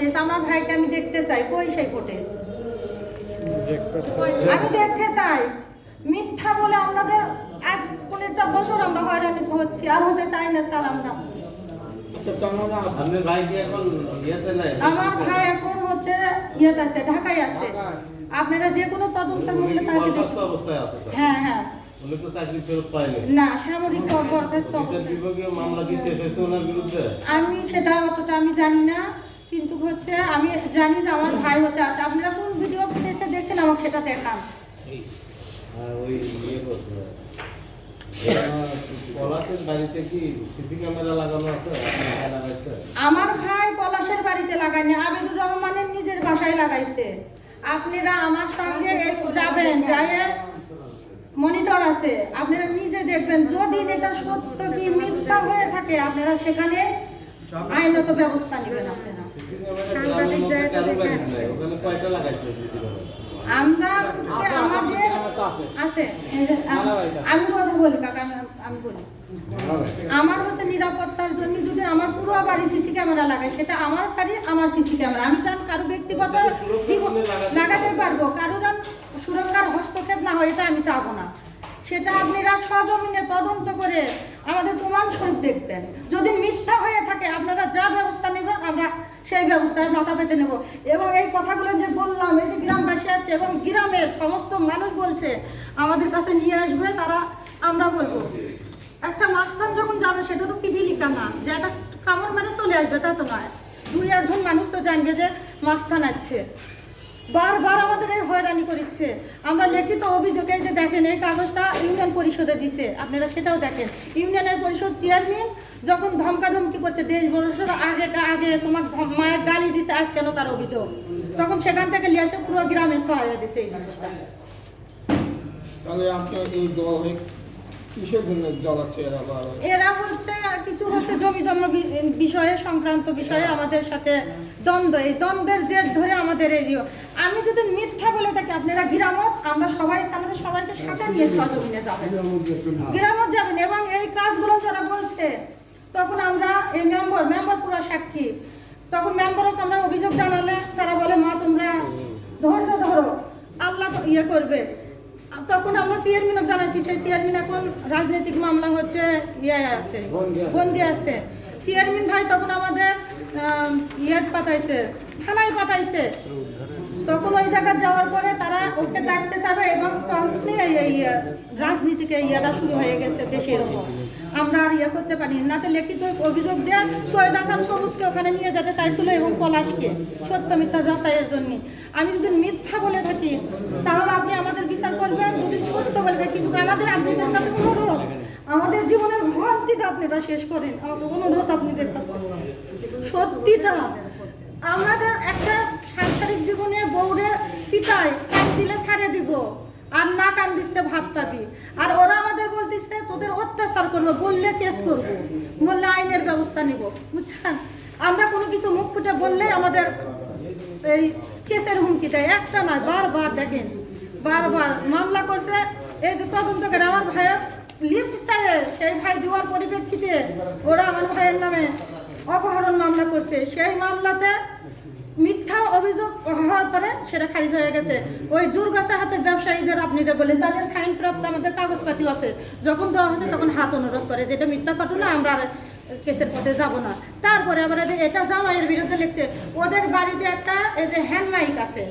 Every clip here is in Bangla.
ফুটেজ আমার ভাইকে আমি দেখতে চাই। কই সেই ফুটেজ আমি দেখতে চাই। মিথ্যা বলে আমাদের আজ পনেরোটা বছর আমরা হয়রানি হচ্ছি আর হতে চাই না স্যার আমরা। আমার ভাই এখন হচ্ছে ইয়েতে আছে ঢাকায় আছে। আপনারা যে কোনো তদন্তের মূল্যে তাকে। হ্যাঁ হ্যাঁ। উনি তো চাকরি ফেরত পায়নি। না সামরিক বরখাস্ত বিচার বিভাগীয় মামলা কি শেষ হয়েছে ওনার বিরুদ্ধে? আমি সেটা অতটা আমি জানি না। কিন্তু হচ্ছে আমি জানি যে আমার ভাই হচ্ছে আছে। আপনারা কোন ভিডিও ফুটেছে দেখছেন আমাকে সেটা দেখান। ইয়ে আমার ভাই পলাশের বাড়িতে লাগায়নি আবিদুর রহমানের নিজের বাসায় লাগাইছে। আপনারা আমার সঙ্গে যাবেন যাই মনিটর আছে। আপনারা নিজে দেখবেন যদি এটা সত্য কি মিথ্যা হয়ে থাকে আপনারা সেখানে আইনত ব্যবস্থা নেবেন আপনারা। আমরা হচ্ছে আমাদের আছে। এই যে আম- আমি কথা বলি কাকা আমি আমি বলি। আমার হচ্ছে নিরাপত্তার জন্য যদি আমার পুরো বাড়ি সিসি ক্যামেরা লাগায় সেটা আমার বাড়ি আমার সিসি ক্যামেরা। আমি জান কারও ব্যক্তিগত জীবন লাগাতে পারব। কারও যান সুরক্ষার হস্তক্ষেপ না হয় এটা আমি চাবো না। সেটা আপনারা সজমিনে তদন্ত করে আমাদের প্রমাণ স্বরূপ দেখবেন। যদি মিথ্যা হয়ে থাকে আপনারা যা ব্যবস্থা নেবেন আমরা সেই ব্যবস্থায় মাথা পেতে নেব। এবং এই কথাগুলো যে বললাম, এই যে গ্রামবাসী আছে এবং গ্রামের সমস্ত মানুষ বলছে, আমাদের কাছে নিয়ে আসবে, তারা আমরা বলব। একটা মাস্তান যখন যাবে, সেটা তো পিপিলিকা না। যে একটা কামড় মানে চলে আসবে, তা তো নয়। দুই একজন মানুষ তো জানবে যে মাস্তান আছে। বারবার আমাদের এই হয়রানি করিচ্ছে। আমরা লিখিত অভিযোগে যে দেখেন, এই কাগজটা ইউনিয়ন পরিষদে দিছে। আপনারা সেটাও দেখেন। ইউনিয়নের পরিষদ চেয়ারম্যান যখন ধমকাধমকি করছে, দেশ বড়সড়, আগে আগে তোমার মায়ের গালি দিছে, আজ কেন তার অভিযোগ? তখন সেখান থেকে লিয়ে এসে পুরো গ্রামে সহায় দিছে এই জিনিসটা। তাহলে আপনার এই কিসের জন্য জ্বালাচ্ছে এরা আবার এরা হচ্ছে কিছু হচ্ছে জমি জমা বিষয়ে সংক্রান্ত বিষয়ে আমাদের সাথে দ্বন্দ্ব। এই দ্বন্দ্বের জের ধরে আমাদের এই। আমি যদি মিথ্যা বলে থাকি আপনারা গ্রামত আমরা সবাই আমাদের সবাইকে সাথে নিয়ে সহযোগিনে যাবেন গ্রামত যাবেন এবং এই কাজগুলো যারা বলছে তখন আমরা এই মেম্বার মেম্বার পুরো সাক্ষী। তখন মেম্বারকে আমরা অভিযোগ জানালে তারা বলে মা তোমরা ধৈর্য ধরো। আল্লাহ তো ইয়ে করবে। তখন আমরা চেয়ারম্যানকে জানাচ্ছি সেই চেয়ারম্যান এখন রাজনৈতিক মামলা হচ্ছে ইয়ে আছে বন্দি আছে। চেয়ারম্যান ভাই তখন আমাদের আম, ইয়ে পাঠাইছে থানায় পাঠাইছে। তখন ওই জায়গায় যাওয়ার পরে তারা ওকে ডাকতে যাবে এবং তখনই এই রাজনীতিকে ইয়েটা শুরু হয়ে গেছে দেশে এরকম আমরা আর ইয়ে করতে পারি না। তো লিখিত অভিযোগ দিয়ে সৈয়দ হাসান সবুজকে ওখানে নিয়ে যেতে চাইছিল এবং পলাশকে, সত্য মিথ্যা যাচাইয়ের জন্য। আমি যদি মিথ্যা বলে থাকি, তাহলে আপনি আমাদের বিচার করবেন। যদি সত্য বলে থাকি কিন্তু আমাদের আপনাদের কাছে অনুরোধ, আমাদের জীবনের ভ্রান্তিটা আপনারা শেষ করেন। অনুরোধ আপনাদের কাছে। সত্যিটা আমাদের একটা সাংসারিক জীবনে বউরে পিতায় কান দিলে ছাড়ে দিব। আর না কান দিতে ভাত পাবি। আর ওরা আমাদের বলতেছে তোদের অত্যাচার করব, বললে কেস করব। বললে আইনের ব্যবস্থা নিব, বুঝছেন? আমরা কোনো কিছু মুখ ফুটে বললে আমাদের এই কেসের হুমকি দেয়। একটা নয়, বারবার দেখেন, বারবার মামলা করছে। এই যে তদন্ত করে আমার ভাইয়ের লিফট স্যারে সেই ভাই দেওয়ার পরিপ্রেক্ষিতে ওরা আমার ভাইয়ের নামে অপহরণ মামলা করছে। সেই মামলাতে মিথ্যা অভিযোগ হওয়ার পরে সেটা খারিজ হয়ে গেছে। ওই জোরগাছা হাতের ব্যবসায়ীদের আপনি যে বলেন তাদের সাইন প্রাপ্ত আমাদের কাগজপাতি আছে। যখন দেওয়া হয়েছে তখন হাত অনুরোধ করে যে এটা মিথ্যা ঘটনা আমরা কেসের পথে যাব না। তারপরে আবার এটা জামাইয়ের বিরুদ্ধে লিখছে, ওদের বাড়িতে একটা এই যে হ্যান্ড মাইক আছে।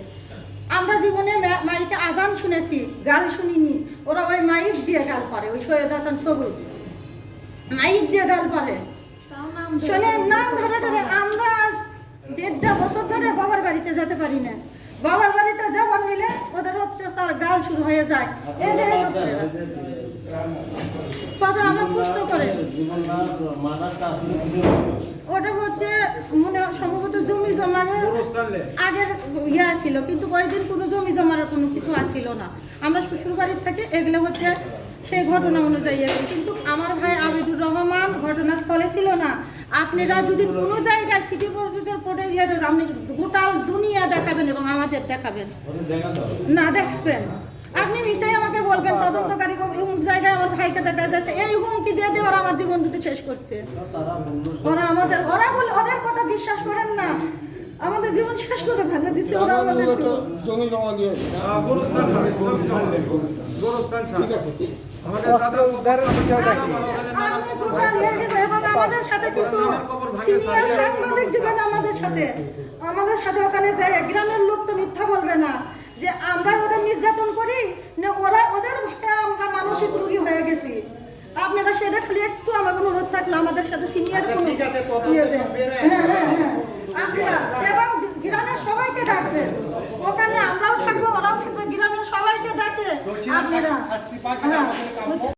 আমরা জীবনে মাইকে আজান শুনেছি, গাল শুনিনি। ওরা ওই মাইক দিয়ে গাল পারে, ওই সৈয়দ হাসান সবুজ মাইক দিয়ে গাল পারে। শোনেন নাম ধরে ধরে আমরা দেড়টা বছর ধরে বাবার বাড়িতে যেতে পারি না। বাবার বাড়িতে যাবার নিলে ওদের অত্যাচার গাল শুরু হয়ে যায়। কথা আমার করে? ওটা হচ্ছে মনে হয় সম্ভবত জমি আগের ইয়ে ছিল কিন্তু কয়েকদিন কোনো জমি জমার কোনো কিছু আসছিল না। আমরা শ্বশুর বাড়ির থেকে এগুলো হচ্ছে সেই ঘটনা অনুযায়ী এগুলো। কিন্তু আমার ভাই আবিদুর রহমান ঘটনাস্থলে ছিল না। আপনারা যদি কোনো জায়গায় সিটি পর্যটন পড়ে গিয়ে আপনি গোটাল দুনিয়া দেখাবেন এবং আমাদের দেখাবেন। না দেখবেন। আপনি মিশাই আমাকে বলবেন তদন্তকারী অমুক জায়গায় আমার ভাইকে দেখা যাচ্ছে। এই হুমকি দিয়ে দিয়ে ওরা আমার জীবন দুটো শেষ করছে। ওরা আমাদের ওরা বলে ওদের কথা বিশ্বাস করেন না। আমাদের জীবন শেষ করে ভাঙা দিছে। ওরা আমাদের জমি জমা দিয়ে গোরস্থান ঠিক আছে ঠিক আছে। অস্ত্র উদ্ধারের বিষয়টা কি? আমাদের সাথে কিছু সিনিয়র সাংবাদিক দিবেন আমাদের সাথে। আমাদের সাথে ওখানে যায় গ্রামের লোক তো মিথ্যা বলবে না। যে আমরা ওদের নির্যাতন করি না ওরা ওদের ভয়ে আমরা মানসিক রোগী হয়ে গেছি। আপনারা সেটা খালি একটু আমার অনুরোধ থাকল আমাদের সাথে সিনিয়র কোনো ঠিক আছে, তদন্ত ইয়ে হ্যাঁ, হ্যাঁ, হ্যাঁ। আপনারা এবং গ্রামের সবাইকে ডাকবেন। mira. Así para que